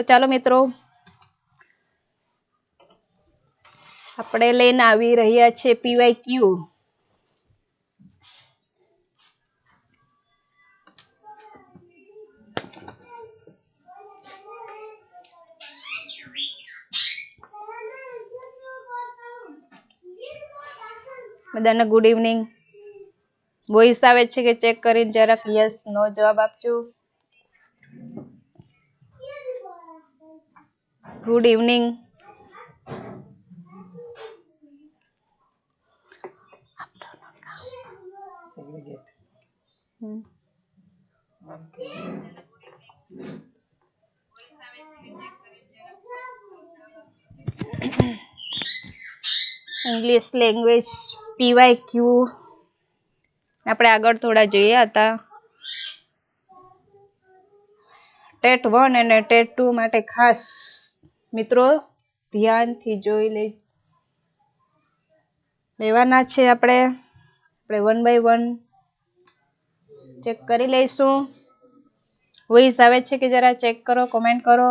તો ચાલો મિત્રો, આપણે લઈને આવી રહ્યા છે પીવાય ક્યુ બધાને ગુડ ઇવનિંગ વોઇસ આવે છે કે ચેક કરીને જરાક યસ નો જવાબ આપજો. Good evening English language P Y Q આપણે આગળ થોડા જોયા હતા. ટેટ વન અને ટેટ ટુ માટે ખાસ મિત્રો, ધ્યાનથી જોઈ લે, લેવાના છે આપણે. આપણે વન બાય વન ચેક કરી લઈશું. વોઇસ આવે છે કે જરા ચેક કરો કોમેન્ટ કરો.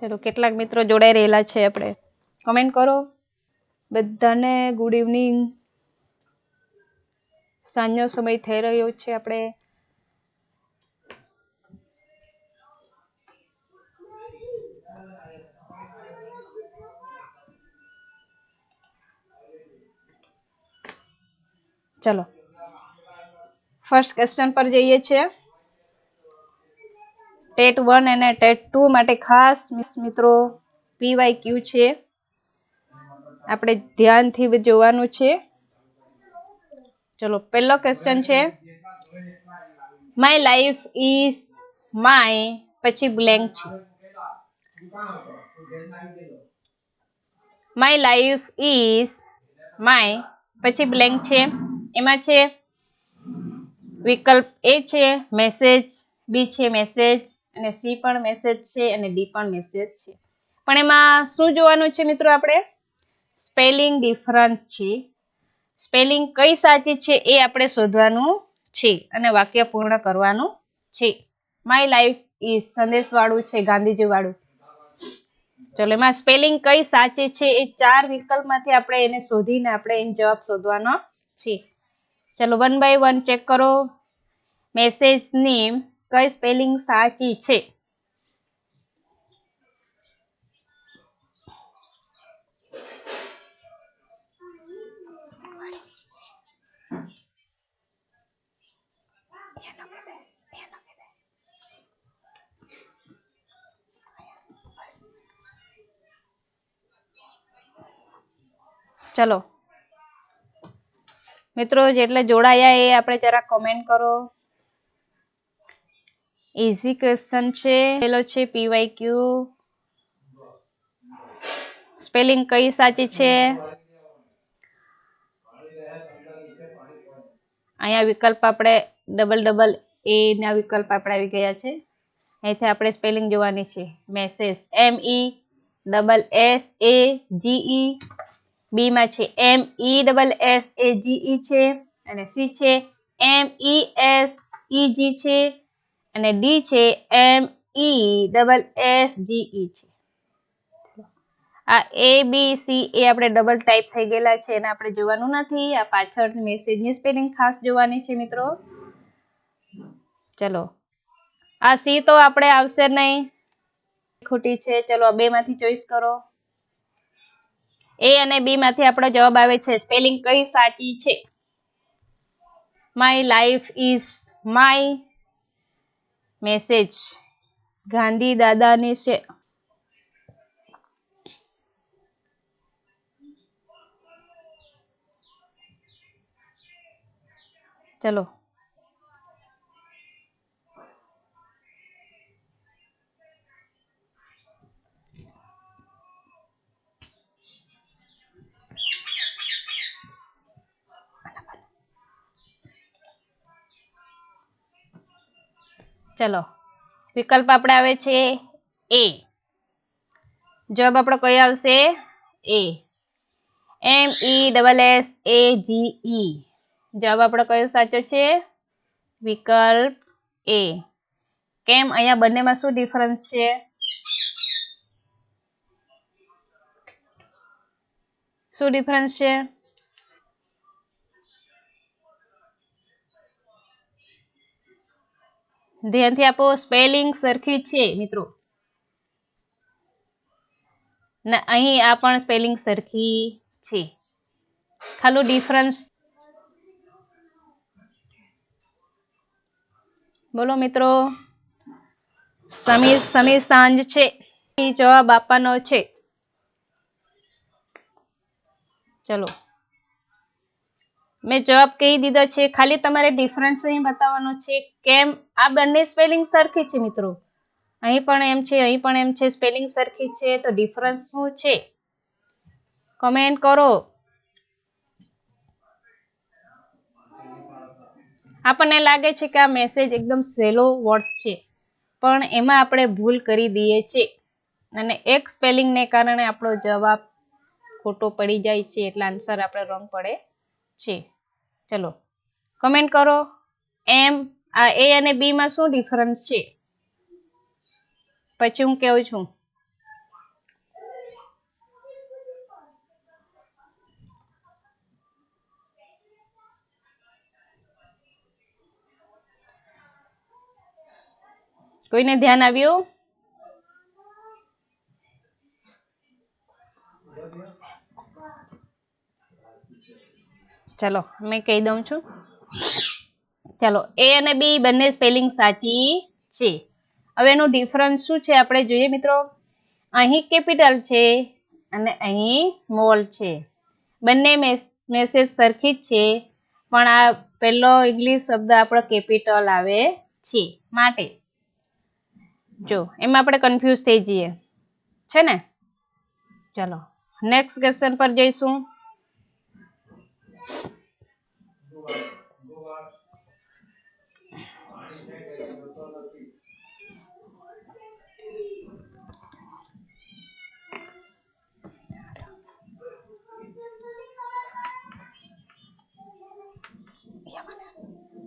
ચલો, કેટલાક મિત્રો જોડાઈ રહેલા છે આપણે. કમેન્ટ કરો. બધાને ગુડ ઇવનિંગ સાંજનો સમય થઈ રહ્યો છે આપણે. ચલો. ફર્સ્ટ ક્વેશ્ચન પર જઈએ છીએ. ટેટ વન અને ટેટ ટુ માટે ખાસ મિત્રો પીવાય ક્યુ છે. આપણે ધ્યાનથી જોવાનું છે. ચલો, પહેલો ક્વેશ્ચન છે. માય લાઈફ ઇઝ માય પછી બ્લેન્ક છે. માય લાઈફ ઇઝ માય પછી બ્લેન્ક છે. એમાં છે, વિકલ્પ એ છે મેસેજ બી છે મેસેજ અને સી પણ મેસેજ છે, અને ડી પણ મેસેજ છે. પણ એમાં શું જોવાનું છે મિત્રો આપણે? સ્પેલિંગ ડિફરન્સ છે. સ્પેલિંગ કઈ સાચી છે એ આપણે શોધવાનું છે અને વાક્ય પૂર્ણ કરવાનું છે. માય લાઈફ ઇઝ સંદેશવાળું છે, ગાંધીજીવાળું. ચલો, એમાં સ્પેલિંગ કઈ સાચી છે એ ચાર વિકલ્પમાંથી આપણે એને શોધીને આપણે એનો જવાબ શોધવાનો છે. ચલો વન બાય વન ચેક કરો. મેસેજની કઈ સ્પેલિંગ સાચી છે? ચલો. મિત્રો, જેટલે જોડાયા એ આપણે જરા કોમેન્ટ કરો. ઇઝી ક્વેશ્ચન છે. પેલો છે પીવાય ક્યુ સ્પેલિંગ કઈ સાચી છે? અહીંયા વિકલ્પ આપણે ડબલ ડબલ એ ના વિકલ્પ આપણે આવી ગયા છે. અહીંથી આપણે સ્પેલિંગ જોવાની છે. Message M E double S A G E B માં છે એમ ઈ ડબલ એસ એ જી છે, અને સી છે એમ ઈ એસ ઈ જી છે, અને ડી છે એમ ઈ ડબલ એસ જી ઈ છે. આ એ બી સી એ આપણે ડબલ ટાઈપ થઈ ગયેલા છે, એને આપણે જોવાનું નથી. આ પાછળ મેસેજની સ્પેલિંગ ખાસ જોવાની છે મિત્રો. ચલો. આ સી તો આપણે આવશે નહીં. ખોટી છે. ચલો આ બે માંથી ચોઈસ કરો. એ અને બી માંથી આપણો જવાબ આવે છે. સ્પેલિંગ કઈ સાચી છે? My life is my message Gandhi દાદાની છે. ચલો. ચલો, વિકલ્પ આપણે આવે છે એ. જવાબ આપણો કયો આવશે? એ. એમ E double S A G ઈ જવાબ આપણો કયો સાચો છે? વિકલ્પ એ કેમ? અહીંયા બંનેમાં શું ડિફરન્સ છે? શું ડિફરન્સ છે? ધ્યાનથી આપો સ્પેલિંગ સરખી છે, મિત્રો. ના, અહીં આ પણ સ્પેલિંગ સરખી છે. ખાલી ડિફરન્સ બોલો, મિત્રો. સમીર સમીર સાંજ છે. જવાબ આપવાનો છે. ચલો. મેં જવાબ કહી દીધો છે. ખાલી તમારે ડિફરન્સ અહીં બતાવવાનો છે કેમ? આ બંને સ્પેલિંગ સરખી છે મિત્રો. અહીં પણ એમ છે, અહીં પણ એમ છે સ્પેલિંગ સરખી છે, તો ડિફરન્સ શું છે? કમેન્ટ કરો. આપણને લાગે છે કે આ મેસેજ એકદમ સહેલો વર્ડ્સ છે, પણ એમાં આપણે ભૂલ કરી દઈએ છીએ. અને એક સ્પેલિંગને કારણે આપણો જવાબ ખોટો પડી જાય છે, એટલે આન્સર આપણે રોંગ પડે છે. ચલો. કમેન્ટ કરો. એમ આ એ અને બી માં શું ડિફરન્સ છે? પછી હું કહું છું? કોઈને ધ્યાન આવ્યું? ચલો, મેં કહી દઉં છું. ચલો એ અને બી બંને સ્પેલિંગ સાચી છે. હવે એનું ડિફરન્સ શું છે આપણે જોઈએ મિત્રો? અહીં કેપિટલ છે અને અહીં સ્મોલ છે. બંને મેસેજ સરખી જ છે, પણ આ પહેલો ઇંગ્લિશ શબ્દ આપણો કેપિટલ આવે છે માટે. જો, એમાં આપણે કન્ફ્યુઝ થઈ જઈએ. છે ને? ચલો નેક્સ્ટ ક્વેશ્ચન પર જઈશું.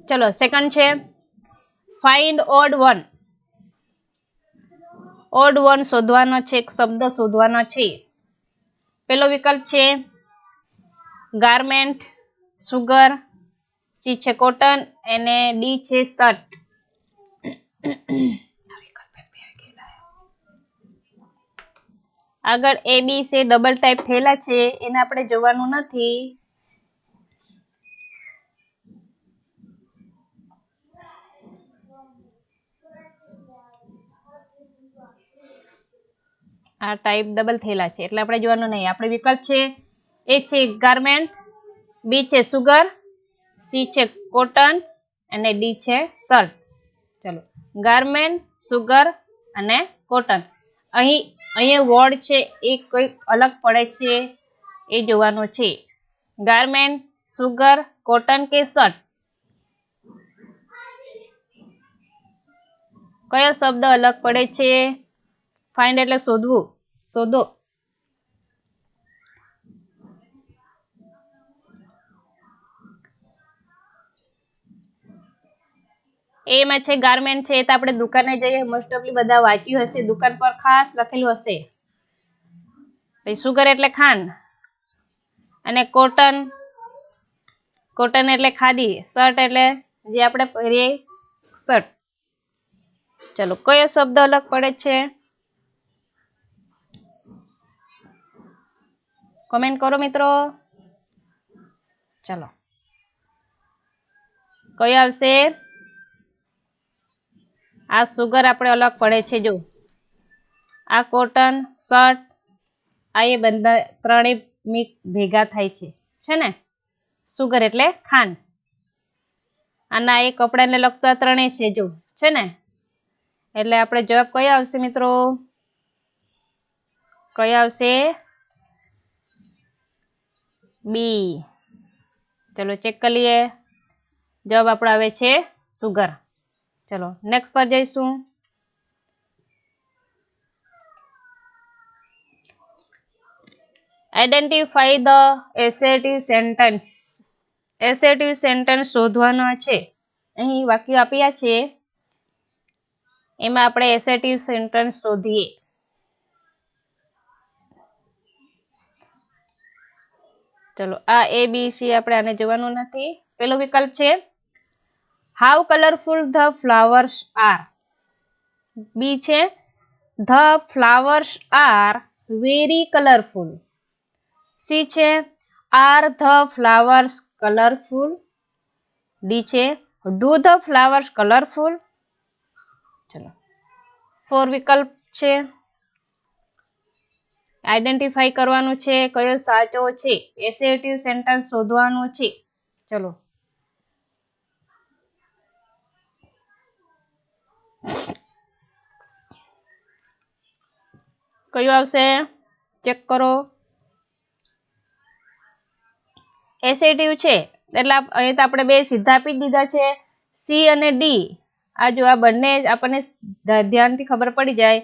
ચલો સેકન્ડ છે. Find odd one odd one શોધવાનો છે, એક શબ્દ શોધવાનો છે. પેલો વિકલ્પ છે ગાર્મેન્ટ, સુગર સી છે કોટન અને ડી છે સ્કર્ટ. આગળ એ, બી છે ડબલ ટાઈપ થયેલા છે. એને આપણે જોવાનું નથી. આ ટાઈપ ડબલ થયેલા છે. એટલે આપણે જોવાનું નહીં. આપણે વિકલ્પ છે એ છે ગાર્મેન્ટ, બી છે સુગર, સી છે કોટન અને ડી છે શર્ટ ચલો, ગાર્મેન્ટ, સુગર અને કોટન. અહીં, અહીંયા વર્ડ છે, એ કંઈક અલગ પડે છે, એ જોવાનું છે. ગાર્મેન્ટ, સુગર, કોટન કે શર્ટ કયો શબ્દ અલગ પડે છે? ફાઇન્ડ એટલે શોધવું. શોધો. એમાં છે ગાર્મેન્ટ છે, એ તો આપણે દુકાને જઈએ મોસ્ટ ઓફલી બધા વાંચ્યું હશે, દુકાન પર ખાસ લખેલું હશે. પછી સુગર એટલે ખાંડ અને કોટન કોટન એટલે ખાદી શર્ટ એટલે જે આપણે પહેરીએ શર્ટ ચલો, કયો શબ્દ અલગ પડે છે? કમેન્ટ કરો મિત્રો. ચલો. કયો આવશે? આ સુગર આપણે અલગ પડે છે, જો. આ કોટન શર્ટ આ એ બધા ત્રણેય મિક ભેગા થાય છે છે ને? સુગર એટલે ખાંડ. અને એ કપડાને લગતા ત્રણેય છે, જો, છે ને? એટલે આપણે જવાબ કયો આવશે, મિત્રો? કયો આવશે? બી ચલો ચેક કરી લઈએ જવાબ આપણો આવે છે સુગર ચલો નેક્સ્ટ પર જઈશું. Identify the assertive sentence assertive sentence શોધવાનો છે. અહીં વાક્યો આપ્યા છે. એમાં આપણે એસેટિવ સેન્ટેન્સ શોધીએ. ચલો, આ એ બી સી આપણે આને જોવાનું નથી. પેલો વિકલ્પ છે how colourful the flowers are B છે the flowers are very colourful C છે are the flowers colourful D છે ડુ ધ ફ્લાવર્સ કલરફુલ ચલો ફોર વિકલ્પ છે। આઈડેન્ટિફાઈ કરવાનું છે કયો સાચો છે એસેટિવ સેન્ટેન્સ શોધવાનું છે। ચલો કયું આવશે? ચેક કરો. એસેટિવ છે. એટલે અહીં તો આપણે બે સીધા આપી દીધા છે. સી અને ડી આ જો આ બંને આપણને ધ્યાનથી ખબર પડી જાય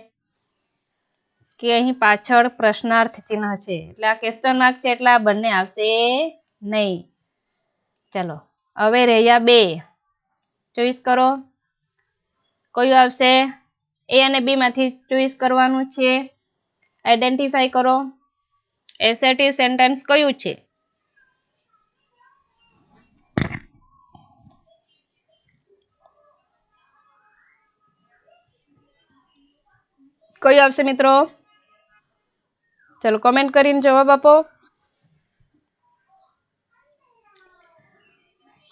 કે અહીં પાછળ પ્રશ્નાર્થ ચિહ્ન છે. એટલે આ ક્વેશ્ચન માર્ક છે, એટલે આ બંને આવશે નહીં. ચલો. હવે રહ્યા બે. ચોઈસ કરો. કયું આવશે? એ અને બીમાંથી ચોઈસ કરવાનું છે. આઈડેન્ટિફાઈ કરો. એસેટિવ સેન્ટેન્સ કયું છે? કયું આવશે મિત્રો? ચલો કોમેન્ટ કરીને જવાબ આપો.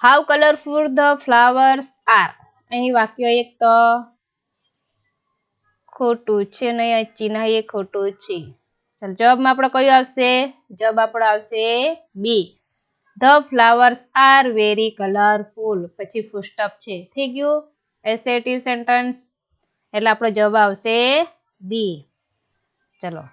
How colourful the flowers are અહીં વાક્ય એક તો, ખોટું છે ને અહીં ચિહ્ન એ ખોટું છે. ચાલો, જવાબમાં આપણો કયું આવશે? જવાબ આપણો આવશે B the flowers are very colourful પછી ફૂસ્ટઅપ છે. થઈ ગયું? એસેટિવ સેન્ટેન્સ એટલે આપણો જવાબ આવશે બી ચલો.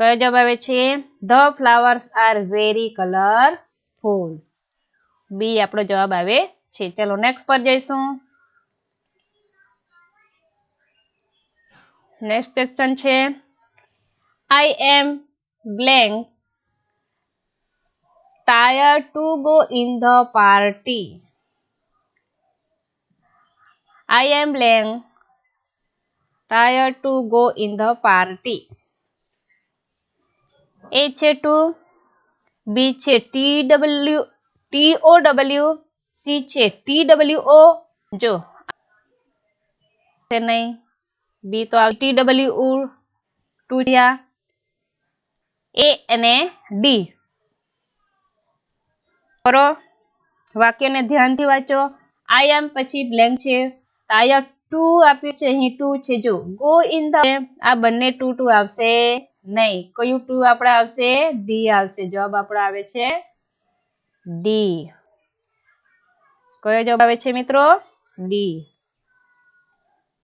કયો જવાબ આવે છે? The flowers are very colourful B આપણો જવાબ આવે છે. ચલો નેક્સ્ટ પર જઈશું. નેક્સ્ટ ક્વેશ્ચન છે. I am blank tired to go in the party I am blank tired to go in the party. A છે ટુ બી છે T W T O W C છે ટી ડબલ્યુ ઓ જો. નહીં બી તો T W two થયા એ અને D કરો. વાક્યને ધ્યાનથી વાંચો. આઈ એમ પછી બ્લેન્ક છે. ટાયર ટુ આપ્યું છે. અહીં ટુ છે. જો. ગો ઇન ધ આ બંને ટુ ટુ આવશે. નહીં. કયું ટુ આપણે આવશે? ડી આવશે. જવાબ આપણો આવે છે ડી. કયો જવાબ આવે છે મિત્રો? ડી.